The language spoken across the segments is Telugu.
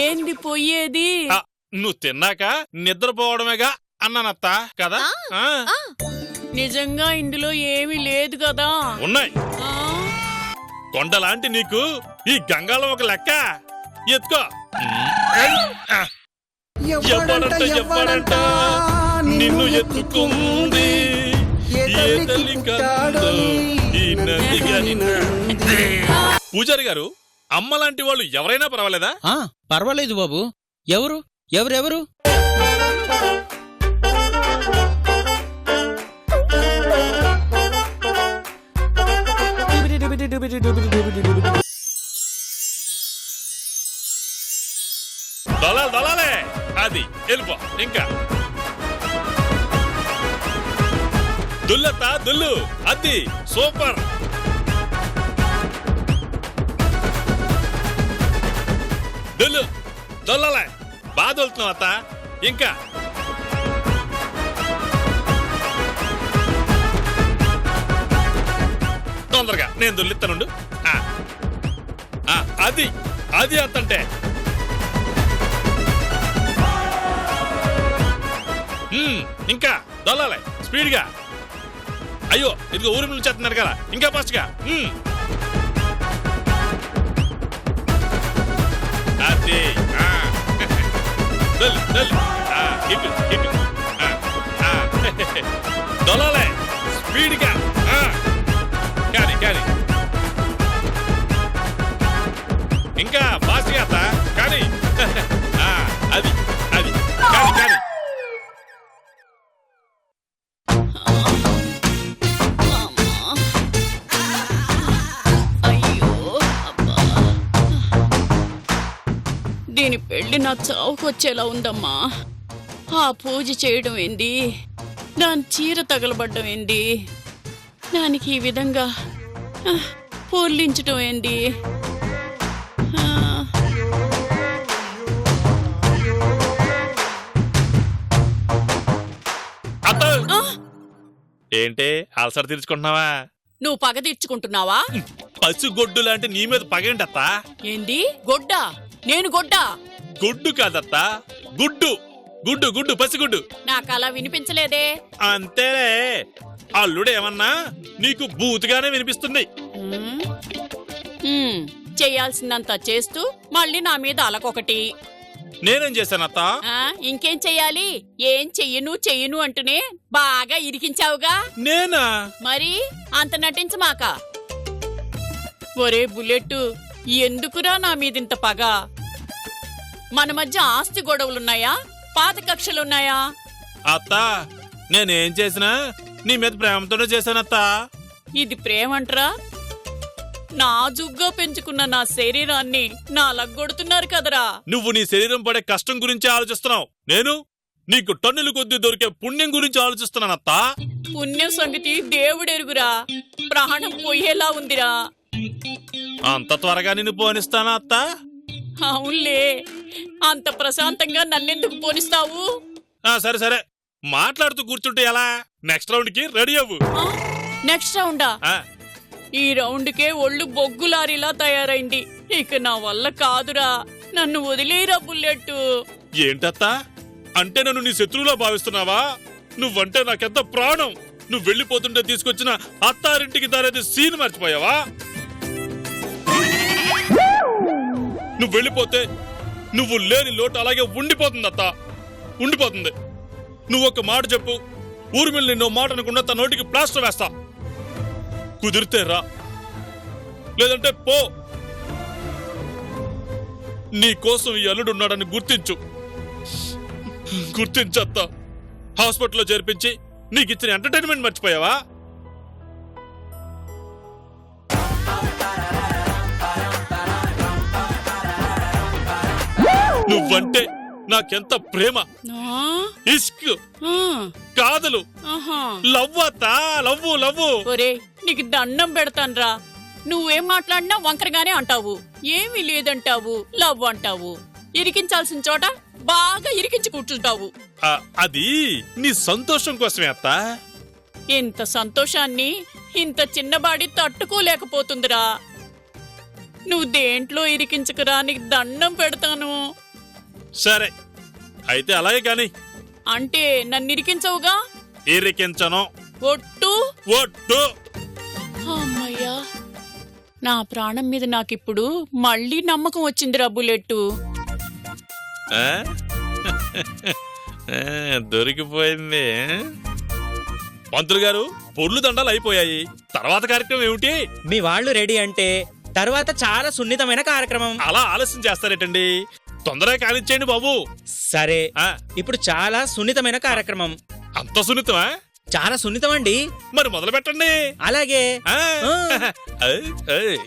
ఏంది పోయేది ఆ, నువ్వు తిన్నాక నిద్రపోవడమేగా అన్నానత్త కదా? ఆ, నిజంగా ఇందులో ఏమీ లేదు కదా? ఉన్నాయి. ఆ? కొండలాంటి నీకు ఈ గంగాలో ఒక లెక్క. ఎత్తుకో. ఎవ్వడంట ఎవ్వడంట నిన్ను ఎత్తుకుంది. ఏ తల్లి కన్నులో ఈ నది గనినంది. పూజారి గారు అమ్మ లాంటి వాళ్ళు ఎవరైనా పర్వాలేదా? ఆ పర్వాలేదు బాబు. ఎవరు? ఎవరెవరు? దళాలి దళాలే! అది వెళ్ళిపో ఇంకా. దుల్లత్తా దుల్లు అది సూపర్. దుల్లు దొల్లలే. బాగా దొలుతున్నావు అత్త. ఇంకా. తొందరగా నేను దొల్లిస్తానుండు. అది అది అత్తంటే. ఇంకా దొల్లాలి స్పీడ్గా. అయ్యో ఇదిగో ఊరి నుంచి చేస్తున్నారు కదా ఇంకా ఫాస్ట్గా. మ్మ్. అది స్పీడ్గా. ఆ. కానీ దీని పెళ్ళి నా చావుకొచ్చేలా ఉందమ్మా. ఆ పూజ చేయడం ఏంది? దాని చీర తగలబడ్డం ఏంది? దానికి ఈ విధంగా పూర్లించడం ఆ, ఏంటి అలసట తీర్చుకుంటున్నావా? నువ్వు పగ తీర్చుకుంటున్నావా? పసిగొడ్డు లాంటి నీ మీద పగేంటత్త? ఏంది? గొడ్డా? నేను గొడ్డా? గుడ్డు కాదత్త. గుడ్డు. గుడ్డు గుడ్డు పసిగుడ్డు. నాకు అలా వినిపించలేదే. అంతేలే. అల్లుడు ఏమన్నా నీకు బూతుగానే వినిపిస్తుంది. చెయ్యాల్సిందంతా చేస్తూ మళ్ళీ నా మీద అలకొకటి. నేనేం చేశానత్త? ఇంకేం చెయ్యాలి? ఏం చెయ్యను చెయ్యను అంటూనే బాగా ఇరికించావుగా. నేనా? మరి అంత నటించమాక? ఒరే బుల్లెట్ ఎందుకురా నా మీదింత పగ? మన మధ్య ఆస్తి గొడవలున్నాయా? పాత కక్షలున్నాయా? అత్త నేనేం చేసినా నీ మీద ప్రేమతోనే చేశానత్త. ఇది ప్రేమంట్రా? నాజుగ్గా పెంచుకున్న నా శరీరాన్ని నా లగ్గొడుతున్నారు కదరా. నువ్వు నీ శరీరం పడే కష్టం గురించి ఆలోచిస్తున్నావు. నేను నీకు టన్నుల కొద్దీ దొరికే పుణ్యం గురించి ఆలోచిస్తున్నానత్తా. పుణ్యం సంగతి దేవుడెరుగురా. ప్రాణం పోయేలా ఉందిరా. అంత త్వరగా నిన్ను పోనిస్తానా అత్తా? అవునులే. అంత ప్రశాంతంగా నన్నెందుకు పోనిస్తావు? ఆ, సరే సరే. మాట్లాడుతూ కూర్చుంటే ఎలా? నెక్స్ట్ రౌండ్కి రెడీ అవ్వు. ఆ, నెక్స్ట్ రౌండా ఆ, ఈ రౌండ్కే ఒళ్ళు బొగ్గులారిలా తయారైంది. ఇక నా వల్ల కాదురా. నన్ను వదిలేరా బుల్లెట్టు. ఏంటత్తా? అంటే నన్ను నీ శత్రువులా భావిస్తున్నావా? నువ్వంటే నాకెంత ప్రాణం? నువ్వు వెళ్ళిపోతుంటే తీసుకొచ్చిన అత్తారింటికి దారేది సీన్ మర్చిపోయావా? నువ్వు వెళ్ళిపోతే నువ్వు లేని లోటు అలాగే ఉండిపోతుంది అత్త ఉండిపోతుంది. నువ్వు ఒక మాట చెప్పు. ఊర్మిళ నిన్నో మాట అనుకున్నా తన నోటికి ప్లాస్టర్ వేస్తా. కుదిరితే రా. లేదంటే పో. నీ కోసం ఈ అల్లుడున్నాడని గుర్తించు. గుర్తించత్తా. హాస్పిటల్లో చేర్పించి నీకు ఇచ్చిన ఎంటర్టైన్మెంట్ మర్చిపోయావా? నువ్వంటే నాకెంత ప్రేమ? ఆ, ఇష్క్ కాదలు. ఆహా. లవ్ అత్తా లవ్వు లవ్వు. ఒరే నీకు దండం పెడతాన్రా. నువ్వేం మాట్లాడినా వంకరగానే అంటావు. ఏమీ లేదంటావు. లవ్ అంటావు. ఇరికించాల్సిన చోట బాగా ఇరికించి కూర్చుంటావు. అది నీ సంతోషం కోసమే అత్తా. ఇంత సంతోషాన్ని ఇంత చిన్నబాడి తట్టుకోలేకపోతుందిరా. నువ్వు దేంట్లో ఇరికించకురా? నీకు దండం పెడతాను. సరే. అయితే అలాగే కాని. అంటే నన్ను ఇరికించవుగా? ఇరికించను. ఒట్టు? ఒట్టు. అమ్మయ్యా నా ప్రాణం మీద నాకిప్పుడు మళ్ళీ నమ్మకం వచ్చిందిరా బుల్లెట్టు. ఆ? ఆ, దొరికిపోయింది. పంతులు గారు పొర్లు దండాలు అయిపోయాయి. తర్వాత కార్యక్రమం ఏమిటి? మీ వాళ్ళు రెడీ అంటే తర్వాత చాలా సున్నితమైన కార్యక్రమం. అలా ఆలస్యం చేస్తారేటండి. తొందరగా కానిచ్చేయండి బాబు. సరే. ఆ, ఇప్పుడు చాలా సున్నితమైన కార్యక్రమం. అంత సున్నితమా? చాలా సున్నితం అండి మరి మొదలు పెట్టండి. అలాగే. ఆ, ఆ. ఏయ్, ఏయ్.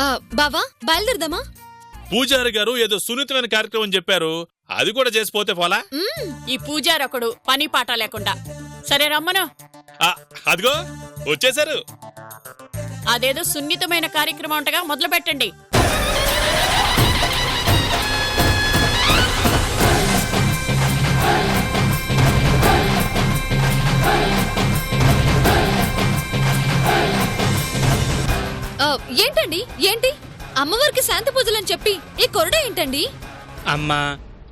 ఆ, బావా బయలుదేరదామా? పూజారి గారు ఏదో సున్నితమైన కార్యక్రమం చెప్పారు. అది కూడా చేసిపోతే పోలా? ఈ పూజారి ఒకడు పని పాట లేకుండా. సరే రమ్మను. ఆ, అదిగో వచ్చేసారు అదేదో సున్నితమైన కార్యక్రమం ఉంటగా మొదలు పెట్టండి ఏంటండి? ఏంటి? అమ్మవారికి శాంతి పూజలని చెప్పి ఈ కొరడ ఏంటండి? అమ్మా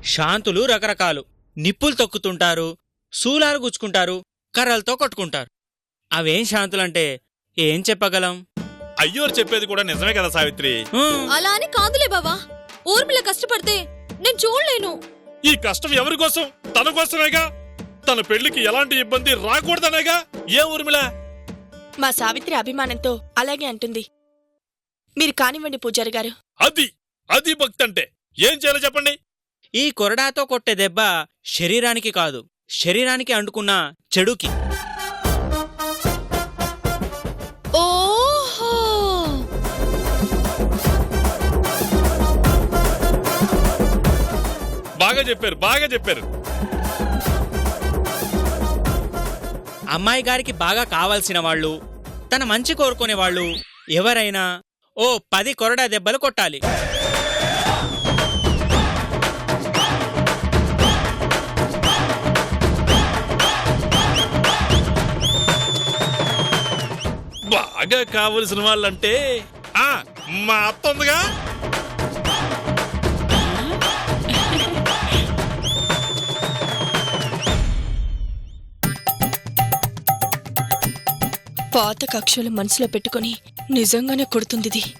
శాంతులు రకరకాలు. నిప్పులు తొక్కుతుంటారు శూలాలు గుచ్చుకుంటారు కర్రలతో కొట్టుకుంటారు. అవేం శాంతులంటే ఏం చెప్పగలం? అయ్యోరు చెప్పేది కూడా నిజమే కదా సావిత్రి. అలా అని కాదులే బావా. ఊర్మిళ కష్టపడితే నేను చూడలేను. ఈ కష్టం ఎవరి కోసం? తన కోసమేగా? తన పెళ్ళికి ఎలాంటి ఇబ్బంది రాకూడదనేగా? ఏ ఊర్మిళ? మా సావిత్రి అభిమానంతో అలాగే అంటుంది. మీరు కానివ్వండి పూజారి గారు. అది అది భక్తి అంటే ఏం చేయాలో చెప్పండి. ఈ కొరడాతో కొట్టే దెబ్బ శరీరానికి కాదు శరీరానికి అంటుకున్న చెడుకి. ఓహో! బాగా చెప్పారు బాగా చెప్పారు. అమ్మాయి గారికి బాగా కావాల్సిన వాళ్ళు తన మంచి కోరుకునే వాళ్ళు ఎవరైనా ఓ పది కొరడా దెబ్బలు కొట్టాలి. బాగా కావలసిన వాళ్ళంటే ఆ మా అత్త ఉందిగా. పాత కక్షలు మనసులో పెట్టుకొని నిజంగానే కొడుతుంది ఇది.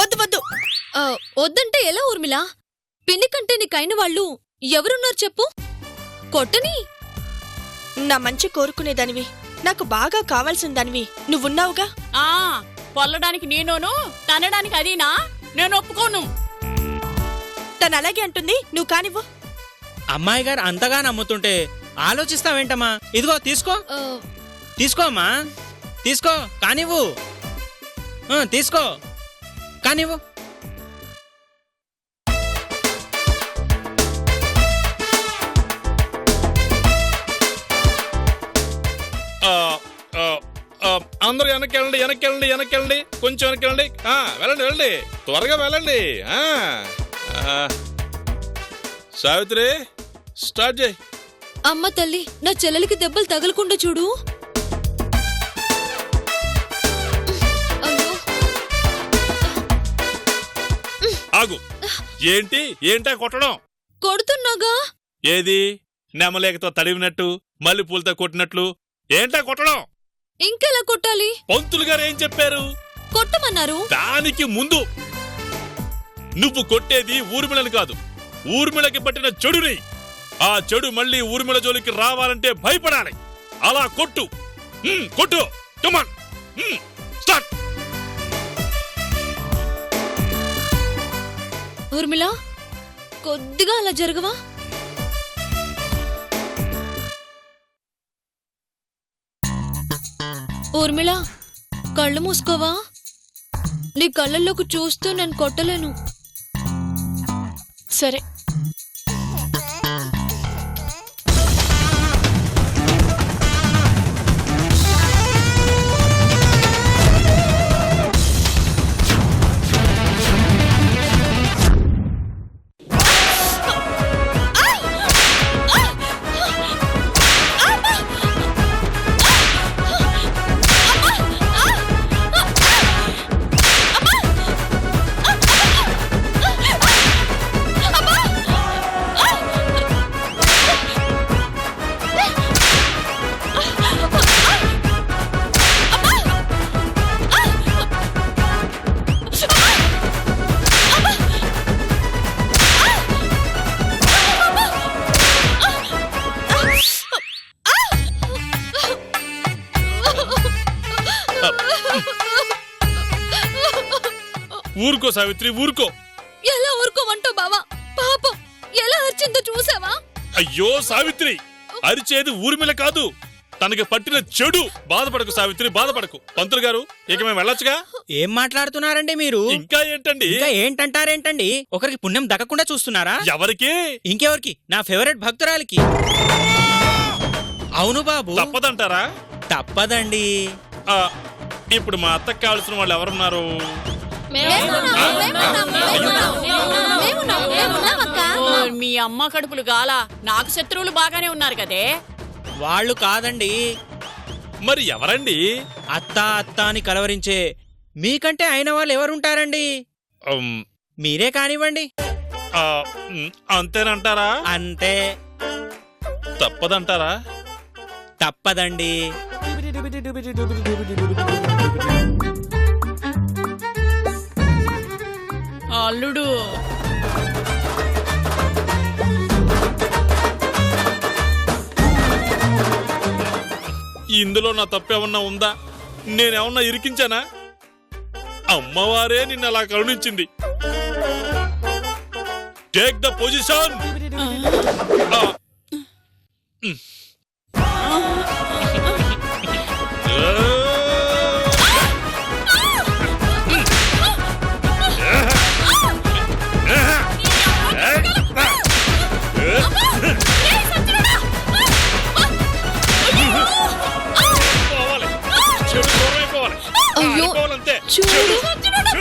వద్దు వద్దు. ఆ, వద్దంటే ఎలా ఊర్మిళ? పిన్ని కంటే నీకైన వాళ్ళు ఎవరున్నారు చెప్పు? కొట్టని? నా మంచి కోరుకునేదానివి నాకు బాగా కావాల్సిన దానివి. నువ్వున్నావుగా? ఆ పొల్లడానికి నేనోను తనడానికి అదీనా? నేను ఒప్పుకోను. తను అలాగే అంటుంది. నువ్వు కానివ్వు. అమ్మాయి గారు అంతగా నమ్ముతుంటే ఆలోచిస్తావేంటమ్మా? ఇదిగో తీసుకో. ఆ, తీసుకో అమ్మా. తీసుకో కానివ్వు. ఆ, తీసుకో. కానివ్వు. అందరూ వెనక్కి వెళ్ళండి వెనక్కి వెళ్ళండి వెనక్కి వెళ్ళండి కొంచెం వెనక్కి వెళ్ళండి ఆ, వెళ్ళండి వెళ్ళండి. త్వరగా వెళ్ళండి. సావిత్రి స్టార్ట్ చేయి. అమ్మ తల్లి నా చెల్లెలికి దెబ్బలు తగలకుండా చూడు. ఆగు. ఏంటి? ఏంటా కొట్టడం? కొడుతున్నాగా? ఏది? నెమలేకతో తడివినట్టు మల్లెపూలతో కొట్టినట్లు. ఏంటా కొట్టడం? ఇంకెలా కొట్టాలి? పంతులు గారు ఏం చెప్పారు? కొట్టమన్నారు. దానికి ముందు నువ్వు కొట్టేది ఊర్మిళని కాదు. ఊర్మిళకి పట్టిన చెడుని. ఆ చెడు మళ్ళీ ఊర్మిళ జోలికి రావాలంటే భయపడాలి. అలా కొట్టు. కొట్టు. కమాన్ స్టార్ట్ ఊర్మిళ కొద్దిగా అలా జరగవా? ఊర్మిళ కళ్ళు మూసుకోవా? నీ కళ్ళల్లోకి చూస్తూ నేను కొట్టలేను. సరే. ఊరుకో సావిత్రి ఊరుకో. ఎలా ఊరుకోమంటావు బావా? పాపం ఎలా అరిచిందో చూసావా? అయ్యో సావిత్రి అరిచేది ఊర్మిళ కాదు. తనకి పట్టిన చెడు బాధపడకు సావిత్రి బాధపడకు. పంతులు గారు ఇక మేము వెళ్ళొచ్చుగా? ఏం మాట్లాడుతున్నారండి మీరు? ఇంకా ఏంటండి? ఇంకా ఏంటంటారేంటండి? ఒకరికి పుణ్యం దక్కకుండా చూస్తున్నారా? ఎవరికి? ఇంకెవరికి? నా ఫేవరెట్ భక్తురాలికి. అవును బాబు. తప్పదంటారా? తప్పదండి. ఆ, ఇప్పుడు మా అత్తకు కావాల్సిన వాళ్ళు ఎవరున్నారు? మీ అమ్మ కడుపులు గాల. నాకు శత్రువులు బాగానే ఉన్నారు కదే. వాళ్ళు కాదండి. మరి ఎవరండి? అత్త అత్త అని కలవరించే మీకంటే అయిన వాళ్ళు ఎవరుంటారండి? మీరే కానివ్వండి. అంతేనంటారా? అంతే. తప్పదంటారా? తప్పదండి. అల్లుడు. ఇందులో నా తప్పేమన్నా ఉందా? నేనేమన్నా ఇరికించానా? అమ్మవారే నిన్ను అలా కరుణించింది. టేక్ ద పొజిషన్ అయిపోవాలంతే చూడు. చెడు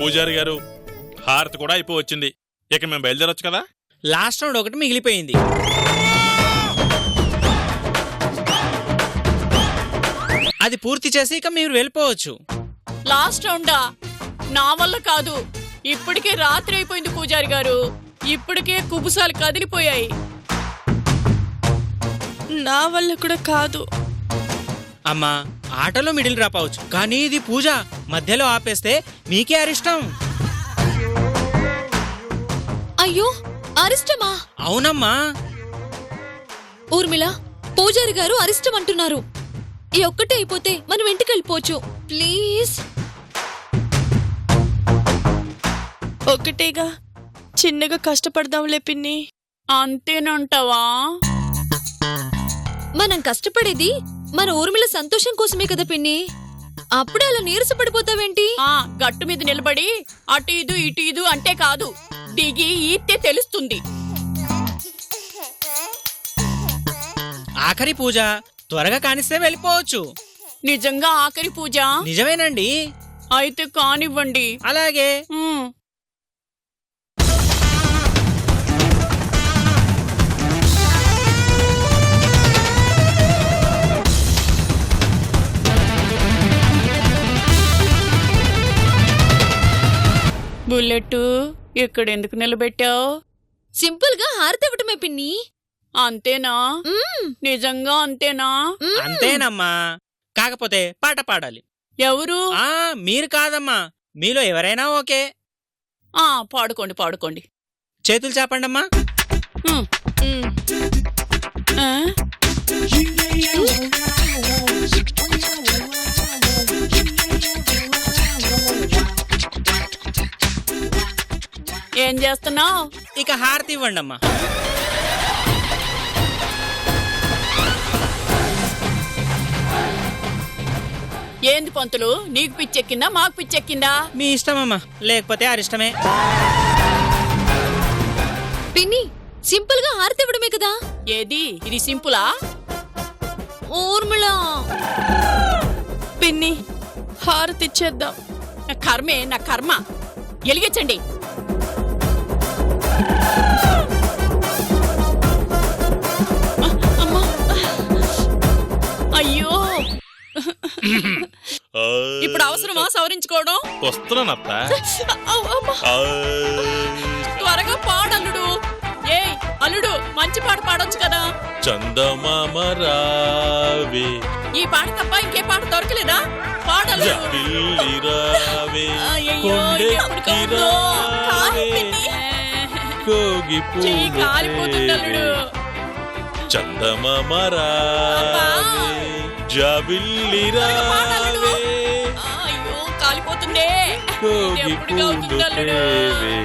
పూజారి గారు హారతి కూడా అయిపోవచ్చింది. ఇక మేము బయలుదేరొచ్చు కదా? లాస్ట్ రౌండ్ ఒకటి మిగిలిపోయింది. అది పూర్తి చేసి ఇక మీరు వెళ్ళిపోవచ్చు. లాస్ట్ రౌండా? నా వల్ల కాదు. ఇప్పటికే రాత్రి అయిపోయింది పూజారి గారు. ఇప్పటికే కుబుసాలు కదిలిపోయాయి. నా వల్ల కూడా కాదు. అమ్మా ఆటలో మిడిల్ డ్రాప్ అవచ్చు కానీ ఇది పూజ. మధ్యలో ఆపేస్తే మీకే అరిష్టం. అయ్యో అరిష్టమా? అవునమ్మా. ఊర్మిళ పూజారి గారు అరిష్టం అంటున్నారు. ఈ ఒక్కటే అయిపోతే మనం ఇంటికి వెళ్ళిపోవచ్చు. ప్లీజ్. ఒకటేగా. చిన్నగా కష్టపడదాంలే పిన్ని. అంతేనంటావా? మనం కష్టపడేది మన ఊర్మిళ సంతోషం కోసమే కదా పిన్ని? అప్పుడే అలా నీరసపడిపోతావేంటి ఆ గట్టు మీద నిలబడి అటు ఇదు ఇటు ఇదు అంటే కాదు దిగి ఈతే తెలుస్తుంది. ఆఖరి పూజ త్వరగా కానిస్తే వెళ్ళిపోవచ్చు. నిజంగా ఆఖరి పూజ? నిజమేనండి. అయితే కానివ్వండి. అలాగే. ఉమ్. బుల్లెట్ ఇక్కడ ఎందుకు నిలబెట్టావు? సింపుల్గా హారతి ఇవ్వటమే పిన్ని. అంతేనా. నిజంగా అంతేనా? మ్మ్. అంతేనమ్మా. కాకపోతే పాట పాడాలి. ఎవరు? ఆ మీరు కాదమ్మా. మీలో ఎవరైనా ఓకే. ఆ పాడుకోండి పాడుకోండి. చేతులు చాపండమ్మా. ఆ? ఏం చేస్తున్నావు? ఇక హారతి ఇవ్వండమ్మా. ఏంది పంతులు నీకు పిచ్చెక్కిందా మాకు పిచ్చెక్కిందా? మీ ఇష్టమమ్మా లేకపోతే అరిష్టమే పిన్ని సింపుల్గా హారతి ఇవ్వడమే కదా? ఏది? ఇది సింపులా? ఊర్మిళ. పిన్ని హారతి ఇచ్చేద్దాం. నా కర్మే నా కర్మ. ఎలిగించండి. అమ్మా అయ్యో. ఇప్పుడు అవసరమా సవరించుకోవడం? వస్తున్నానత్త. త్వరగా పాడు అల్లుడు. ఏయ్ అల్లుడు మంచి పాట పాడొచ్చు కదా. చందమామ రావే ఈ పాట తప్ప ఇంకే పాట దొరకలేదా? పాడల్లుడు జపిల్లి రావే. అయ్యయ్యో, ఎప్పుడు కౌందో? రావే కోగి చెయ్యి పూలు కాలిపోతుంది అల్లుడు తేవే.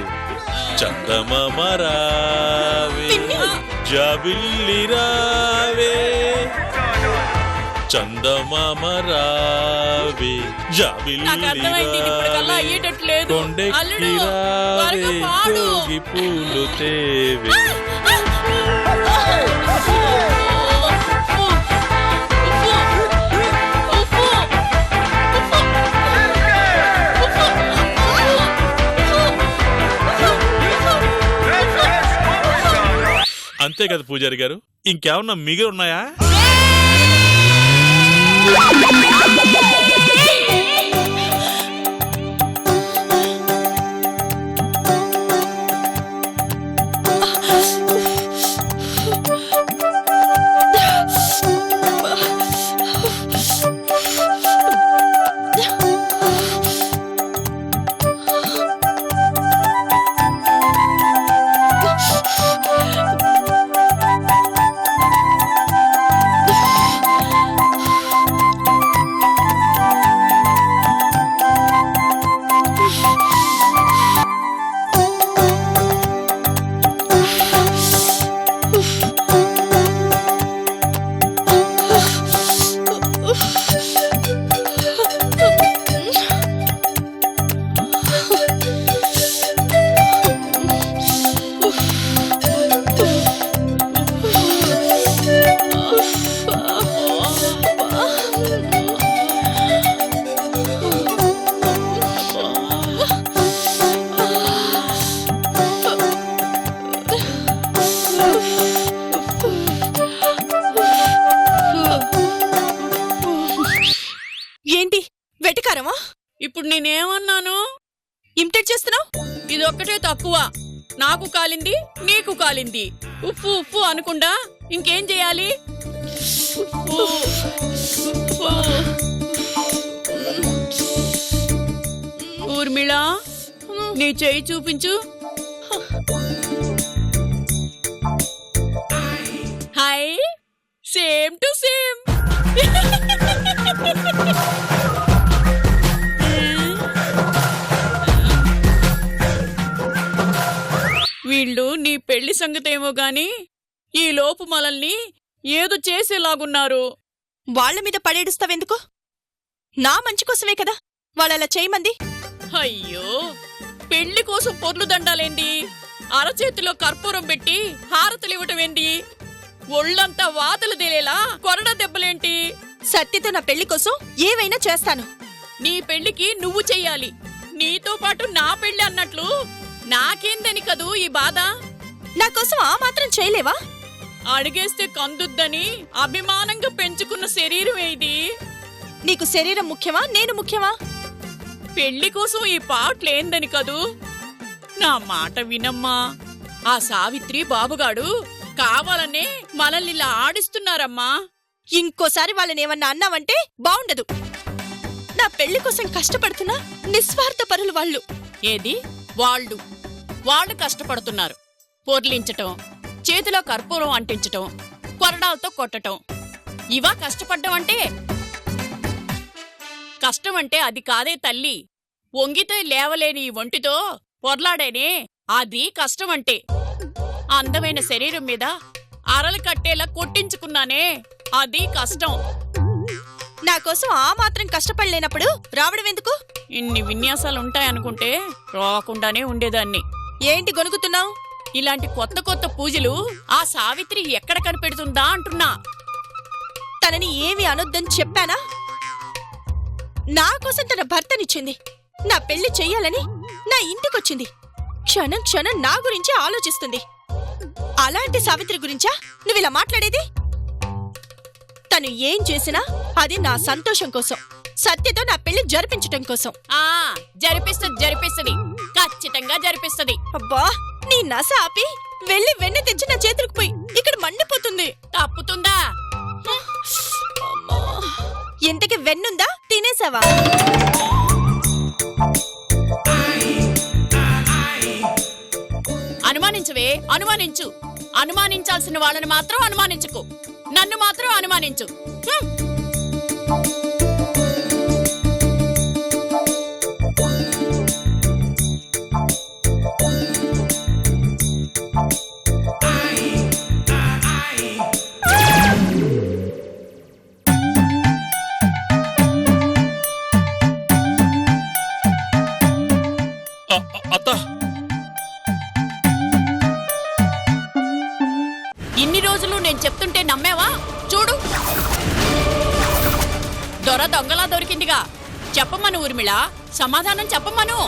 చందమామ రావే జాబిల్లి. రావే పూలు తేవే రావే చందమామ రావే జాబిల్లి నాకు అర్థమైంది ఇది ఇప్పటికల్లా రావే అయ్యేటట్టు లేదు కొండెక్కి అల్లుడు రావే త్వరగా పాడు కోగి పూలు తేవే అంతే కదా పూజారి గారు ఇంకేమన్నా మిగిలి ఉన్నాయా ¡Ay, ay, ay! ఊర్మిళ నీ చేయి చూపించు. హాయ్. Same to same. వీళ్ళు నీ పెళ్ళి సంగతేమో గాని ఈ లోపు మనల్ని ఏదో చేసేలాగున్నారు. వాళ్ళ మీద పడేడుస్తావెందుకు? నా మంచి కోసమే కదా వాళ్ళలా చేయమంది? అయ్యో పెళ్ళి కోసం పొర్లు దండాలేంది అరచేతిలో కర్పూరం పెట్టి హారతలు ఇవ్వటమేంది ఒళ్ళంతా వాతలు తేలేలా కొరడ దెబ్బలేంటి? సత్యతో నా పెళ్ళి కోసం ఏవైనా చేస్తాను. నీ పెళ్ళికి నువ్వు చెయ్యాలి. నీతో పాటు నా పెళ్ళి అన్నట్లు నాకేందని కదూ ఈ బాధ? నా కోసం ఆ మాత్రం చేయలేవా? అడిగేస్తే కందుద్దని అభిమానంగా పెంచుకున్న శరీరం ఇది నీకు శరీరం ముఖ్యమా? నేను ముఖ్యమా? పెళ్ళి కోసం ఈ పాటలేందని కదూ? నా మాట వినమ్మా. ఆ సావిత్రి బాబుగాడు కావాలనే మనల్ని ఇలా ఆడిస్తున్నారమ్మా. ఇంకోసారి వాళ్ళని ఏమన్నా అన్నావంటే బావుండదు. నా పెళ్ళి కోసం కష్టపడుతున్నా నిస్వార్థ పరులు వాళ్ళు. ఏది? వాళ్ళు. వాళ్ళు కష్టపడుతున్నారు. పొర్లించటం. చేతిలో కర్పూరం అంటించటం కొరడాలతో కొట్టటం. ఇవా కష్టపడ్డం అంటే? కష్టం అంటే అది కాదే తల్లి. వంగితే లేవలేని ఈ ఒంటితో పొర్లాడేనే అది కష్టం అంటే. అందమైన శరీరం మీద అరలు కట్టేలా కొట్టించుకున్నానే అది కష్టం. నా కోసం ఆ మాత్రం కష్టపడలేనప్పుడు రావడం ఎందుకు? ఇన్ని విన్యాసాలు ఉంటాయనుకుంటే రాకుండానే ఉండేదాన్ని. ఏంటి గొనుగుతున్నావు? ఇలాంటి కొత్త కొత్త పూజలు ఆ సావిత్రి ఎక్కడ కనిపెడుతుందా అంటున్నా. తనని ఏమి అనొద్దని చెప్పానా? నా కోసం తన భర్తనిచ్చింది. నా పెళ్ళి చెయ్యాలని నా ఇంటికొచ్చింది. క్షణం క్షణం నా గురించి ఆలోచిస్తుంది. అలాంటి సావిత్రి గురించా? నువ్వు ఇలా మాట్లాడేది? తను ఏం చేసినా అది నా సంతోషం కోసం సత్యతో నా పెళ్ళి జరిపించటం కోసం. ఆ జరిపిస్తుంది జరిపిస్తుంది. ఖచ్చితంగా జరిపిస్తుంది. అబ్బా! నీ నస ఆపి వెళ్ళి వెన్న తెచ్చి నా చేతులకు పోయి ఇక్కడ మండిపోతుంది. తప్పుతుందా ఇంతకి వెన్నుందా? తినేసావా? అనుమానించవే అనుమానించు. అనుమానించాల్సిన వాళ్ళని మాత్రం అనుమానించుకో. నన్ను మాత్రం అనుమానించు. సమాధానం చెప్పమను.